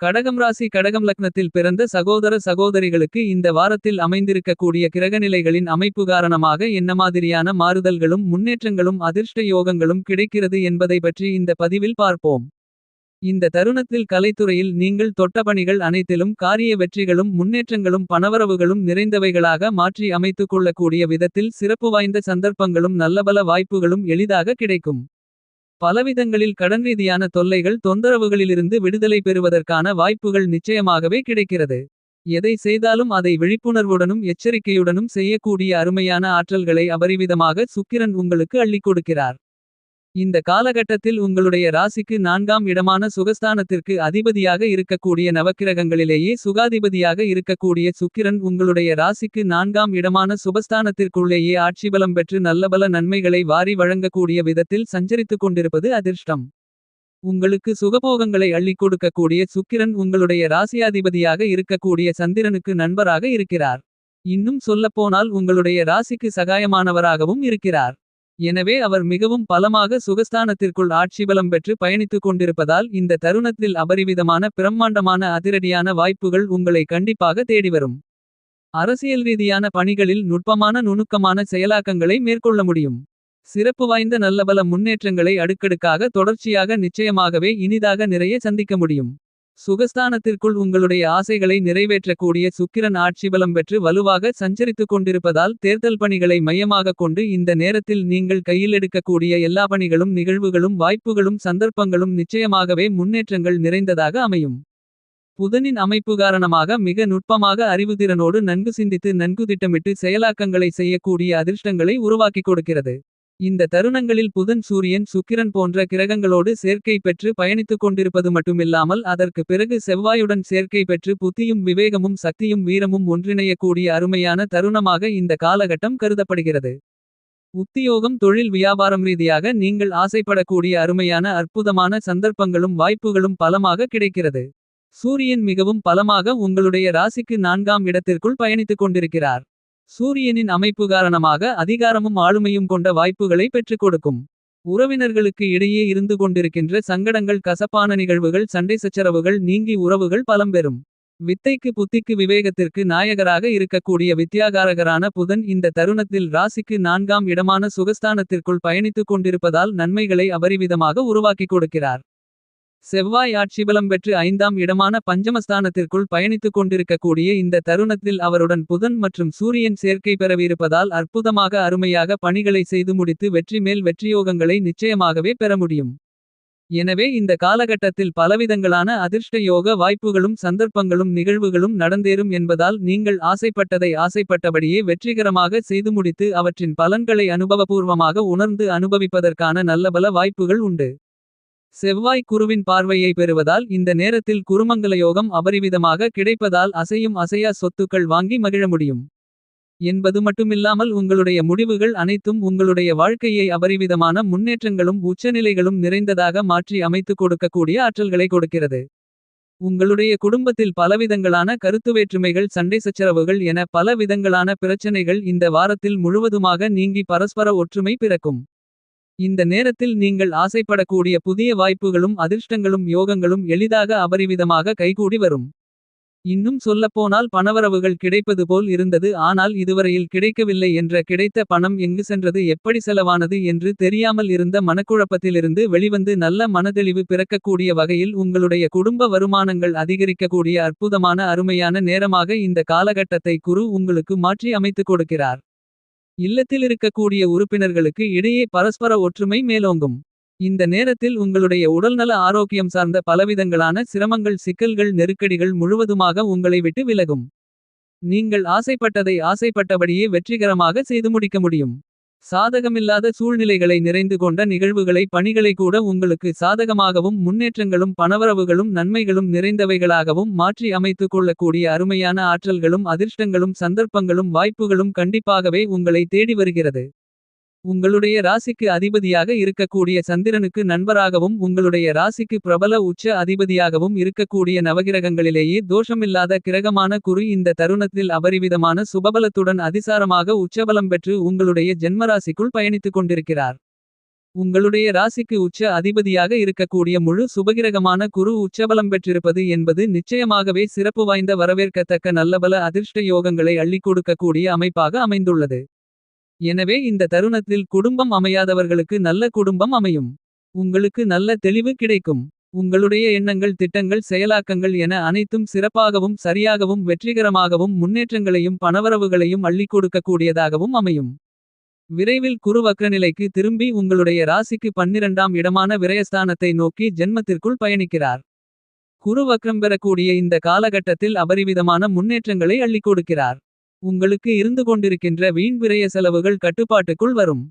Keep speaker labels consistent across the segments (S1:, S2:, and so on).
S1: கடகம் ராசி கடகம் லக்னத்தில் பிறந்த சகோதர சகோதரிகளுக்கு இந்த வாரத்தில் அமைந்திருக்கக்கூடிய கிரகநிலைகளின் அமைப்பு காரணமாக என்ன மாதிரியான மாறுதல்களும் முன்னேற்றங்களும் அதிர்ஷ்ட யோகங்களும் கிடைக்கிறது என்பதை பற்றி இந்த பதிவில் பார்ப்போம். இந்த தருணத்தில் கலைத்துறையில் நீங்கள் தொட்ட பணிகள் அனைத்திலும் காரிய வெற்றிகளும் முன்னேற்றங்களும் பணவரவுகளும் நிறைந்தவைகளாக மாற்றி அமைத்துக் கொள்ளக்கூடிய விதத்தில் சிறப்பு வாய்ந்த சந்தர்ப்பங்களும் நல்லபல வாய்ப்புகளும் எளிதாக கிடைக்கும். பலவிதங்களில் கடன்ரீதியான தொல்லைகள் தொந்தரவுகளிலிருந்து விடுதலை பெறுவதற்கான வாய்ப்புகள் நிச்சயமாகவே கிடைக்கிறது. எதை செய்தாலும் அதை விழிப்புணர்வுடனும் எச்சரிக்கையுடனும் செய்யக்கூடிய அருமையான ஆற்றல்களை அபரிவிதமாக சுக்கிரன் உங்களுக்கு அள்ளிக் கொடுக்கிறார். இந்த காலகட்டத்தில் உங்களுடைய ராசிக்கு நான்காம் இடமான சுகஸ்தானத்திற்கு அதிபதியாக இருக்கக்கூடிய நவக்கிரகங்களிலேயே சுகாதிபதியாக இருக்கக்கூடிய சுக்கிரன் உங்களுடைய ராசிக்கு நான்காம் இடமான சுபஸ்தானத்திற்குள்ளேயே ஆட்சிபலம் பெற்று நல்லபல நன்மைகளை வாரி வழங்கக்கூடிய விதத்தில் சஞ்சரித்துக் கொண்டிருப்பது அதிர்ஷ்டம். உங்களுக்கு சுகபோகங்களை அள்ளிக் கொடுக்கக்கூடிய சுக்கிரன் உங்களுடைய ராசியாதிபதியாக இருக்கக்கூடிய சந்திரனுக்கு நண்பராக இருக்கிறார். இன்னும் சொல்லப்போனால் உங்களுடைய ராசிக்கு சகாயமானவராகவும் இருக்கிறார். எனவே அவர் மிகவும் பலமாக சுகஸ்தானத்திற்குள் ஆட்சிபலம் பெற்று பயணித்துக் கொண்டிருப்பதால் இந்த தருணத்தில் அபரிவிதமான பிரம்மாண்டமான அதிரடியான வாய்ப்புகள் உங்களை கண்டிப்பாக தேடிவரும். அரசியல் ரீதியான பணிகளில் நுட்பமான நுணுக்கமான செயலாக்கங்களை மேற்கொள்ள முடியும். சிறப்பு வாய்ந்த நல்லபல முன்னேற்றங்களை அடுக்கடுக்காக தொடர்ச்சியாக நிச்சயமாகவே இனிதாக நிறைய சந்திக்க முடியும். சுகஸ்தானத்திற்குள் உங்களுடைய ஆசைகளை நிறைவேற்றக்கூடிய சுக்கிரன் ஆட்சிபலம் பெற்று வலுவாக சஞ்சரித்துக் கொண்டிருப்பதால் தேர்தல் பணிகளை மையமாகக் கொண்டு இந்த நேரத்தில் நீங்கள் கையில் எடுக்கக்கூடிய எல்லா பணிகளும் நிகழ்வுகளும் வாய்ப்புகளும் சந்தர்ப்பங்களும் நிச்சயமாகவே முன்னேற்றங்கள் நிறைந்ததாக அமையும். புதனின் அமைப்பு காரணமாக மிக நுட்பமாக அறிவுதிறனோடு நன்கு சிந்தித்து நன்கு திட்டமிட்டு செயலாக்கங்களை செய்யக்கூடிய அதிர்ஷ்டங்களை உருவாக்கிக் கொடுக்கிறது. இந்த தருணங்களில் புதன் சூரியன் சுக்கிரன் போன்ற கிரகங்களோடு சேர்க்கை பெற்று பயணித்துக் கொண்டிருப்பது மட்டுமில்லாமல் அதற்கு பிறகு செவ்வாயுடன் சேர்க்கை பெற்று புத்தியும் விவேகமும் சக்தியும் வீரமும் ஒன்றிணையக்கூடிய அருமையான தருணமாக இந்த காலகட்டம் கருதப்படுகிறது. உத்தியோகம் தொழில் வியாபாரம் ரீதியாக நீங்கள் ஆசைப்படக்கூடிய அருமையான அற்புதமான சந்தர்ப்பங்களும் வாய்ப்புகளும் பலமாக கிடைக்கிறது. சூரியன் மிகவும் பலமாக உங்களுடைய ராசிக்கு நான்காம் இடத்திற்குள் பயணித்துக் கொண்டிருக்கிறார். சூரியனின் அமைப்பு காரணமாக அதிகாரமும் ஆளுமையும் கொண்ட வாய்ப்புகளை பெற்றுக் கொடுக்கும். உறவினர்களுக்கு இடையே இருந்து கொண்டிருக்கின்ற சங்கடங்கள் கசப்பான நிகழ்வுகள் சண்டை சச்சரவுகள் நீங்கி உறவுகள் பலம் பெறும். வித்தைக்கு புத்திக்கு விவேகத்திற்கு நாயகராக இருக்கக்கூடிய வித்யாகாரகரான புதன் இந்த தருணத்தில் ராசிக்கு நான்காம் இடமான சுகஸ்தானத்திற்குள் பயணித்துக் கொண்டிருப்பதால் நன்மைகளை அபரிவிதமாக உருவாக்கிக் கொடுக்கிறார். செவ்வாய் ஆட்சிபலம் பெற்று ஐந்தாம் இடமான பஞ்சமஸ்தானத்திற்குள் பயணித்துக் கொண்டிருக்கக்கூடிய இந்த தருணத்தில் அவருடன் புதன் மற்றும் சூரியன் சேர்க்கை பெறவிருப்பதால் அற்புதமாக அருமையாக பணிகளை செய்து முடித்து வெற்றி மேல் வெற்றியோகங்களை நிச்சயமாகவே பெற முடியும். எனவே இந்த காலகட்டத்தில் பலவிதங்களான அதிர்ஷ்ட யோக வாய்ப்புகளும் சந்தர்ப்பங்களும் நிகழ்வுகளும் நடந்தேறும் என்பதால் நீங்கள் ஆசைப்பட்டதை ஆசைப்பட்டபடியே வெற்றிகரமாக செய்து முடித்து அவற்றின் பலன்களை அனுபவபூர்வமாக உணர்ந்து அனுபவிப்பதற்கான நல்லபல வாய்ப்புகள் உண்டு. செவ்வாய் குருவின் பார்வையை பெறுவதால் இந்த நேரத்தில் குருமங்கலயோகம் அபரிவிதமாக கிடைப்பதால் அசையும் அசையா சொத்துக்கள் வாங்கி மகிழ முடியும். என்பது மட்டுமில்லாமல் உங்களுடைய முடிவுகள் அனைத்தும் உங்களுடைய வாழ்க்கையை அபரிவிதமான முன்னேற்றங்களும் உச்சநிலைகளும் நிறைந்ததாக மாற்றி அமைத்துக் கொடுக்கக்கூடிய ஆற்றல்களை கொடுக்கிறது. உங்களுடைய குடும்பத்தில் பலவிதங்களான கருத்து வேற்றுமைகள் சண்டை சச்சரவுகள் என பல விதங்களான பிரச்சனைகள் இந்த வாரத்தில் முழுவதுமாக நீங்கி பரஸ்பர ஒற்றுமை பிறக்கும். இந்த நேரத்தில் நீங்கள் ஆசைப்படக்கூடிய புதிய வாய்ப்புகளும் அதிர்ஷ்டங்களும் யோகங்களும் எளிதாக அபரிவிதமாக கைகூடி வரும். இன்னும் சொல்லப்போனால் பணவரவுகள் கிடைப்பது போல் இருந்தது ஆனால் இதுவரையில் கிடைக்கவில்லை என்ற கிடைத்த பணம் எங்கு சென்றது எப்படி செலவானது என்று தெரியாமல் இருந்த மனக்குழப்பத்திலிருந்து வெளிவந்து நல்ல மனதெளிவு பிறக்கக்கூடிய வகையில் உங்களுடைய குடும்ப வருமானங்கள் அதிகரிக்கக்கூடிய அற்புதமான அருமையான நேரமாக இந்த காலகட்டத்தை குரு உங்களுக்கு மாற்றி அமைத்துக் கொடுக்கிறார். இல்லத்தில் இருக்கக்கூடிய உறுப்பினர்களுக்கு இடையே பரஸ்பர ஒற்றுமை மேலோங்கும். இந்த நேரத்தில் உங்களுடைய உடல்நல ஆரோக்கியம் சார்ந்த பலவிதங்களான சிரமங்கள் சிக்கல்கள் நெருக்கடிகள் முழுவதுமாக உங்களை விட்டு விலகும். நீங்கள் ஆசைப்பட்டதை ஆசைப்பட்டபடியே வெற்றிகரமாக செய்து முடிக்க முடியும். சாதகமில்லாத சூழ்நிலைகளை நிறைந்து கொண்ட நிகழ்வுகளை பணிகளை கூட உங்களுக்கு சாதகமாகவும் முன்னேற்றங்களும் பணவரவுகளும் நன்மைகளும் நிறைந்தவைகளாகவும் மாற்றி அமைத்துக் கொள்ளக்கூடிய அருமையான ஆற்றல்களும் அதிர்ஷ்டங்களும் சந்தர்ப்பங்களும் வாய்ப்புகளும் கண்டிப்பாகவே உங்களை தேடி வருகிறது. உங்களுடைய ராசிக்கு அதிபதியாக இருக்கக்கூடிய சந்திரனுக்கு நண்பராகவும் உங்களுடைய ராசிக்கு பிரபல உச்ச அதிபதியாகவும் இருக்கக்கூடிய நவகிரகங்களிலேயே தோஷமில்லாத கிரகமான குரு இந்த தருணத்தில் அபரிவிதமான சுபபலத்துடன் அதிசாரமாக உச்சபலம் பெற்று உங்களுடைய ஜென்மராசிக்குள் பயணித்துக் கொண்டிருக்கிறார். உங்களுடைய ராசிக்கு உச்ச அதிபதியாக இருக்கக்கூடிய முழு சுபகிரகமான குரு உச்சபலம் பெற்றிருப்பது என்பது நிச்சயமாகவே சிறப்பு வாய்ந்த வரவேற்கத்தக்க நல்லபல அதிர்ஷ்ட யோகங்களை அள்ளிக் கொடுக்கக்கூடிய அமைப்பாக அமைந்துள்ளது. எனவே இந்த தருணத்தில் குடும்பம் அமையாதவர்களுக்கு நல்ல குடும்பம் அமையும். உங்களுக்கு நல்ல தெளிவு கிடைக்கும். உங்களுடைய எண்ணங்கள் திட்டங்கள் செயலாக்கங்கள் என அனைத்தும் சிறப்பாகவும் சரியாகவும் வெற்றிகரமாகவும் முன்னேற்றங்களையும் பணவரவுகளையும் அள்ளிக் கொடுக்கக்கூடியதாகவும் அமையும். விரைவில் குரு வக்ரநிலைக்கு திரும்பி உங்களுடைய ராசிக்கு பன்னிரண்டாம் இடமான விரயஸ்தானத்தை நோக்கி ஜென்மத்திற்குள் பயணிக்கிறார். குரு வக்ரம் பெறக்கூடிய இந்த காலகட்டத்தில் அபரிவிதமான முன்னேற்றங்களை அள்ளிக் கொடுக்கிறார். உங்களுக்கு இருந்து கொண்டிருக்கின்ற வீண் விரய செலவுகள் கட்டுப்பாட்டுக்குள் வரும்.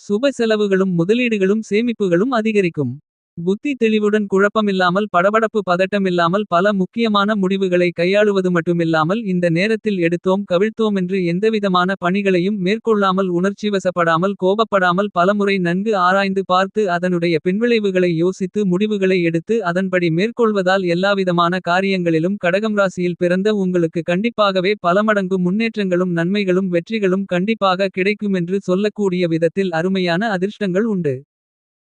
S1: சுப செலவுகளும் முதலீடுகளும் சேமிப்புகளும் அதிகரிக்கும். புத்தி தெளிவுடன் குழப்பமில்லாமல் படபடப்பு பதட்டமில்லாமல் பல முக்கியமான முடிவுகளை கையாளுவது மட்டுமில்லாமல் இந்த நேரத்தில் எடுத்தோம் கவிழ்த்தோமென்று எந்தவிதமான பணிகளையும் மேற்கொள்ளாமல் உணர்ச்சிவசப்படாமல் கோபப்படாமல் பலமுறை நன்கு ஆராய்ந்து பார்த்து அதனுடைய பின்விளைவுகளை யோசித்து முடிவுகளை எடுத்து அதன்படி மேற்கொள்வதால் எல்லாவிதமான காரியங்களிலும் கடகம் ராசியில் பிறந்த உங்களுக்கு கண்டிப்பாகவே பலமடங்கு முன்னேற்றங்களும் நன்மைகளும் வெற்றிகளும் கண்டிப்பாக கிடைக்குமென்று சொல்லக்கூடிய விதத்தில் அருமையான அதிர்ஷ்டங்கள் உண்டு.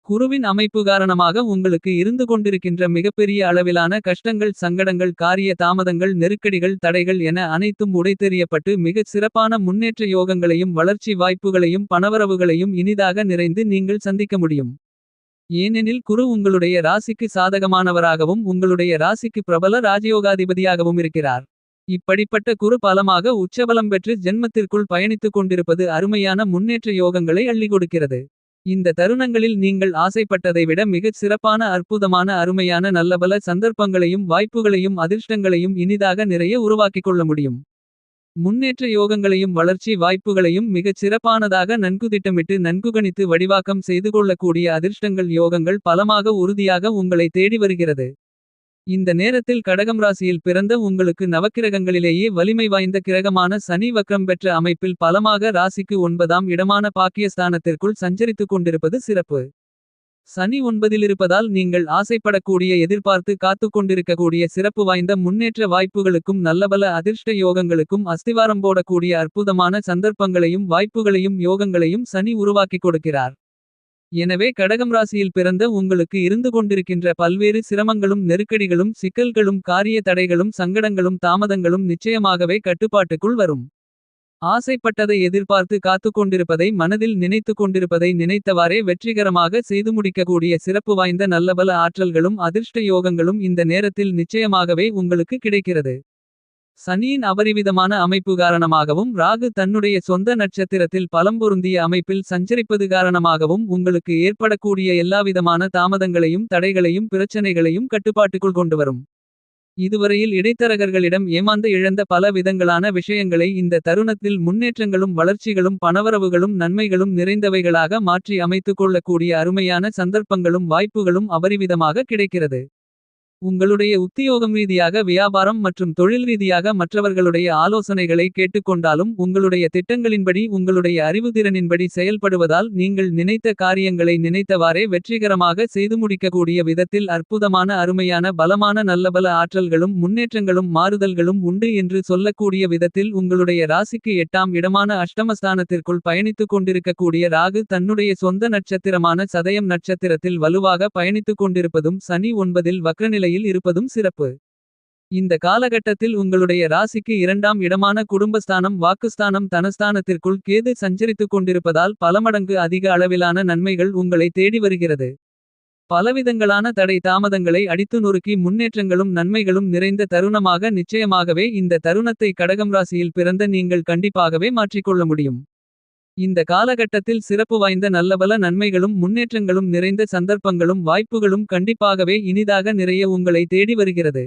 S1: குருவின் அமைப்பு காரணமாக உங்களுக்கு இருந்து கொண்டிருக்கின்ற மிகப்பெரிய அளவிலான கஷ்டங்கள் சங்கடங்கள் காரிய தாமதங்கள் நெருக்கடிகள் தடைகள் என அனைத்தும் உடைத்தெறியப்பட்டு மிகச் சிறப்பான முன்னேற்ற யோகங்களையும் வளர்ச்சி வாய்ப்புகளையும் பணவரவுகளையும் இனிதாக நிறைந்து நீங்கள் சந்திக்க முடியும். ஏனெனில் குரு உங்களுடைய ராசிக்கு சாதகமானவராகவும் உங்களுடைய ராசிக்கு பிரபல ராஜயோகாதிபதியாகவும் இருக்கிறார். இப்படிப்பட்ட குரு பலமாக உச்சபலம் பெற்று ஜென்மத்திற்குள் பயணித்துக் கொண்டிருப்பது அருமையான முன்னேற்ற யோகங்களை அள்ளி கொடுக்கிறது. இந்த தருணங்களில் நீங்கள் ஆசைப்பட்டதை விட மிகச் சிறப்பான அற்புதமான அருமையான நல்லபல சந்தர்ப்பங்களையும் வாய்ப்புகளையும் அதிர்ஷ்டங்களையும் இனிதாக நிறைய உருவாக்கிக் கொள்ள முடியும். முன்னேற்ற யோகங்களையும் வளர்ச்சி வாய்ப்புகளையும் மிகச் சிறப்பானதாக நன்கு திட்டமிட்டு நன்கு கணித்து வடிவாக்கம் செய்து கொள்ளக்கூடிய அதிர்ஷ்டங்கள் யோகங்கள் பலமாக உறுதியாக உங்களை தேடி வருகிறது. இந்த நேரத்தில் கடகம் ராசியில் பிறந்த உங்களுக்கு நவக்கிரகங்களிலேயே வலிமை வாய்ந்த கிரகமான சனி வக்ரம் பெற்ற அமைப்பில் பலமாக ராசிக்கு ஒன்பதாம் இடமான பாக்கியஸ்தானத்திற்குள் சஞ்சரித்துக் கொண்டிருப்பது சிறப்பு. சனி ஒன்பதிலிருப்பதால் நீங்கள் ஆசைப்படக்கூடிய எதிர்பார்த்து காத்துக் கொண்டிருக்கக்கூடிய சிறப்பு வாய்ந்த முன்னேற்ற வாய்ப்புகளுக்கும் நல்லபல அதிர்ஷ்ட யோகங்களுக்கும் அஸ்திவாரம் போடக்கூடிய அற்புதமான சந்தர்ப்பங்களையும் வாய்ப்புகளையும் யோகங்களையும் சனி உருவாக்கிக் கொடுக்கிறார். எனவே கடகம் ராசியில் பிறந்த உங்களுக்கு இருந்து கொண்டிருக்கின்ற பல்வேறு சிரமங்களும் நெருக்கடிகளும் சிக்கல்களும் காரிய தடைகளும் சங்கடங்களும் தாமதங்களும் நிச்சயமாகவே கட்டுப்பாட்டுக்குள் வரும். ஆசைப்பட்டதை எதிர்பார்த்து காத்துக் கொண்டிருப்பதை மனதில் நினைத்துக் கொண்டிருப்பதை நினைத்தவாறே வெற்றிகரமாக செய்து முடிக்கக்கூடிய சிறப்பு வாய்ந்த நல்லபல ஆற்றல்களும் அதிர்ஷ்ட யோகங்களும் இந்த நேரத்தில் நிச்சயமாகவே உங்களுக்கு கிடைக்கிறது. சனியின் அபரிவிதமான அமைப்பு காரணமாகவும் ராகு தன்னுடைய சொந்த நட்சத்திரத்தில் பலம்பொருந்திய அமைப்பில் சஞ்சரிப்பது காரணமாகவும் உங்களுக்கு ஏற்படக்கூடிய எல்லாவிதமான தாமதங்களையும் தடைகளையும் பிரச்சனைகளையும் கட்டுப்பாட்டுக்குள் கொண்டுவரும். இதுவரையில் இடைத்தரகர்களிடம் ஏமாந்து இழந்த பல விதங்களான விஷயங்களை இந்த தருணத்தில் முன்னேற்றங்களும் வளர்ச்சிகளும் பணவரவுகளும் நன்மைகளும் நிறைந்தவைகளாக மாற்றி அமைத்துக் கொள்ளக்கூடிய அருமையான சந்தர்ப்பங்களும் வாய்ப்புகளும் அபரிவிதமாக கிடைக்கிறது. உங்களுடைய உத்தியோகம் ரீதியாக வியாபாரம் மற்றும் தொழில் ரீதியாக மற்றவர்களுடைய ஆலோசனைகளை கேட்டுக்கொண்டாலும் உங்களுடைய திட்டங்களின்படி உங்களுடைய அறிவுதிறனின்படி செயல்படுவதால் நீங்கள் நினைத்த காரியங்களை நினைத்தவாறே வெற்றிகரமாக செய்து முடிக்கக்கூடிய விதத்தில் அற்புதமான அருமையான பலமான நல்லபல ஆற்றல்களும் முன்னேற்றங்களும் மாறுதல்களும் உண்டு என்று சொல்லக்கூடிய விதத்தில் உங்களுடைய ராசிக்கு எட்டாம் இடமான அஷ்டமஸ்தானத்திற்குள் பயணித்துக் கொண்டிருக்கக்கூடிய ராகு தன்னுடைய சொந்த நட்சத்திரமான சதயம் நட்சத்திரத்தில் வலுவாக பயணித்துக் கொண்டிருப்பதும் சனி ஒன்பதில் வக்ரநிலை நிலையில் இருப்பதும் சிறப்பு. இந்த காலகட்டத்தில் உங்களுடைய ராசிக்கு இரண்டாம் இடமான குடும்பஸ்தானம் வாக்குஸ்தானம் தனஸ்தானத்திற்குள் கேது சஞ்சரித்துக் கொண்டிருப்பதால் பலமடங்கு அதிக அளவிலான நன்மைகள் உங்களை தேடி வருகிறது. பலவிதங்களான தடை தாமதங்களை அடித்து நொறுக்கி முன்னேற்றங்களும் நன்மைகளும் நிறைந்த தருணமாக நிச்சயமாகவே இந்த தருணத்தை கடகம் ராசியில் பிறந்த நீங்கள் கண்டிப்பாகவே மாற்றிக்கொள்ள முடியும். இந்த காலகட்டத்தில் சிறப்பு வாய்ந்த நல்லபல நன்மைகளும் முன்னேற்றங்களும் நிறைந்த சந்தர்ப்பங்களும் வாய்ப்புகளும் கண்டிப்பாகவே இனிதாக நிறைய உங்களை தேடி வருகிறது.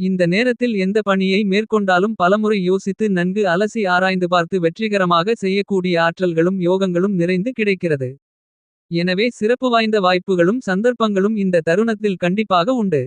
S1: இந்த நேரத்தில் எந்த பணியை மேற்கொண்டாலும் பலமுறை யோசித்து நன்கு அலசி ஆராய்ந்து பார்த்து வெற்றிகரமாக செய்யக்கூடிய ஆற்றல்களும் யோகங்களும் நிறைந்து கிடைக்கிறது. எனவே சிறப்பு வாய்ந்த வாய்ப்புகளும் சந்தர்ப்பங்களும் இந்த தருணத்தில் கண்டிப்பாக உண்டு.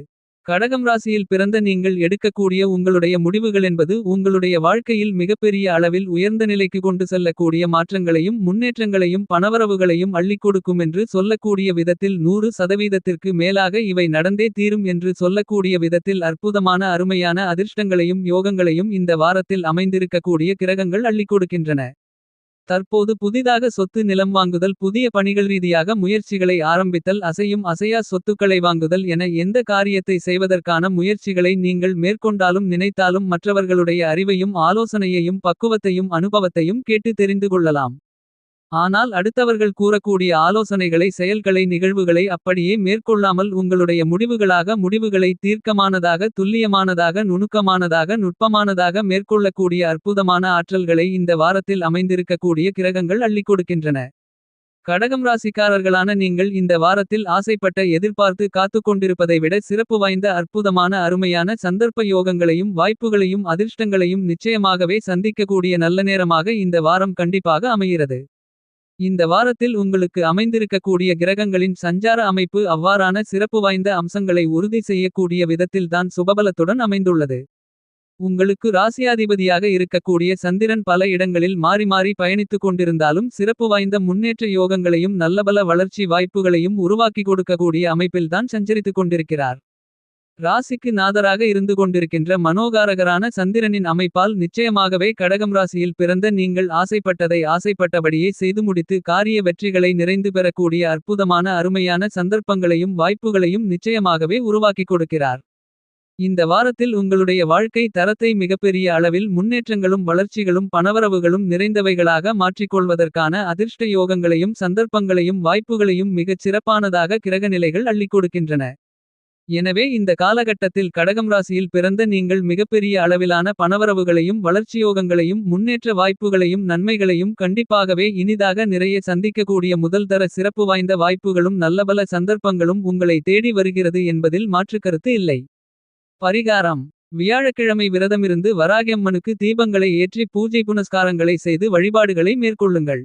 S1: கடகம் ராசியில் பிறந்த நீங்கள் எடுக்கக்கூடிய உங்களுடைய முடிவுகள் என்பது உங்களுடைய வாழ்க்கையில் மிகப்பெரிய அளவில் உயர்ந்த நிலைக்கு கொண்டு செல்லக்கூடிய மாற்றங்களையும் முன்னேற்றங்களையும் பணவரவுகளையும் அள்ளிக் கொடுக்குமென்று சொல்லக்கூடிய விதத்தில் நூறு சதவீதத்திற்கு மேலாக இவை நடந்தே தீரும் என்று சொல்லக்கூடிய விதத்தில் அற்புதமான அருமையான அதிர்ஷ்டங்களையும் யோகங்களையும் இந்த வாரத்தில் அமைந்திருக்கக்கூடிய கிரகங்கள் அள்ளிக் கொடுக்கின்றன. தற்போது புதிதாக சொத்து நிலம் வாங்குதல் புதிய பணிகள் ரீதியாக முயற்சிகளை ஆரம்பித்தல் அசையும் அசையா சொத்துக்களை வாங்குதல் என எந்த காரியத்தை செய்வதற்கான முயற்சிகளை நீங்கள் மேற்கொண்டாலும் நினைத்தாலும் மற்றவர்களுடைய அறிவையும் ஆலோசனையையும் பக்குவத்தையும் அனுபவத்தையும் கேட்டு தெரிந்து கொள்ளலாம். ஆனால் அடுத்தவர்கள் கூறக்கூடிய ஆலோசனைகளை செயல்களை நிகழ்வுகளை அப்படியே மேற்கொள்ளாமல் உங்களுடைய முடிவுகளாக முடிவுகளை தீர்க்கமானதாக துல்லியமானதாக நுணுக்கமானதாக நுட்பமானதாக மேற்கொள்ளக்கூடிய அற்புதமான ஆற்றல்களை இந்த வாரத்தில் அமைந்திருக்கக்கூடிய கிரகங்கள் அள்ளிக் கொடுக்கின்றன. கடகம் ராசிக்காரர்களான நீங்கள் இந்த வாரத்தில் ஆசைப்பட்ட எதிர்பார்த்து காத்து கொண்டிருப்பதை விட சிறப்பு வாய்ந்த அற்புதமான அருமையான சந்தர்ப்ப யோகங்களையும் வாய்ப்புகளையும் அதிர்ஷ்டங்களையும் நிச்சயமாகவே சந்திக்கக்கூடிய நல்ல நேரமாக இந்த வாரம் கண்டிப்பாக அமைகிறது. இந்த வாரத்தில் உங்களுக்கு அமைந்திருக்கக்கூடிய கிரகங்களின் சஞ்சார அமைப்பு அவ்வாறான சிறப்பு வாய்ந்த அம்சங்களை உறுதி செய்யக்கூடிய விதத்தில்தான் சுபபலத்துடன் அமைந்துள்ளது. உங்களுக்கு ராசியாதிபதியாக இருக்கக்கூடிய சந்திரன் பல இடங்களில் மாறி மாறி பயணித்துக் கொண்டிருந்தாலும் சிறப்பு வாய்ந்த முன்னேற்ற யோகங்களையும் நல்லபல வளர்ச்சி வாய்ப்புகளையும் உருவாக்கிக் கொடுக்கக்கூடிய அமைப்பில்தான் சஞ்சரித்துக் கொண்டிருக்கிறார். ராசிக்கு நாதராக இருந்து கொண்டிருக்கின்ற மனோகாரகரான சந்திரனின் அமைப்பால் நிச்சயமாகவே கடகம் ராசியில் பிறந்த நீங்கள் ஆசைப்பட்டதை ஆசைப்பட்டபடியே செய்து முடித்து காரிய வெற்றிகளை நிறைந்து பெறக்கூடிய அற்புதமான அருமையான சந்தர்ப்பங்களையும் வாய்ப்புகளையும் நிச்சயமாகவே உருவாக்கிக் கொடுக்கிறார். இந்த வாரத்தில் உங்களுடைய வாழ்க்கை தரத்தை மிகப்பெரிய அளவில் முன்னேற்றங்களும் வளர்ச்சிகளும் பணவரவுகளும் நிறைந்தவைகளாக மாற்றிக்கொள்வதற்கான அதிர்ஷ்ட யோகங்களையும் சந்தர்ப்பங்களையும் வாய்ப்புகளையும் மிகச் சிறப்பானதாக கிரகநிலைகள் அள்ளிக் கொடுக்கின்றன. எனவே இந்த காலகட்டத்தில் கடகம் ராசியில் பிறந்த நீங்கள் மிகப்பெரிய அளவிலான பணவரவுகளையும் வளர்ச்சியோகங்களையும் முன்னேற்ற வாய்ப்புகளையும் நன்மைகளையும் கண்டிப்பாகவே இனிதாக நிறைய சந்திக்கக்கூடிய முதல்தர சிறப்பு வாய்ந்த வாய்ப்புகளும் நல்லபல சந்தர்ப்பங்களும் உங்களை தேடி வருகிறது என்பதில் மாற்றுக்கருத்து இல்லை. பரிகாரம் வியாழக்கிழமை விரதமிருந்து வராகியம்மனுக்கு தீபங்களை ஏற்றி பூஜை புனஸ்காரங்களை செய்து வழிபாடுகளை மேற்கொள்ளுங்கள்.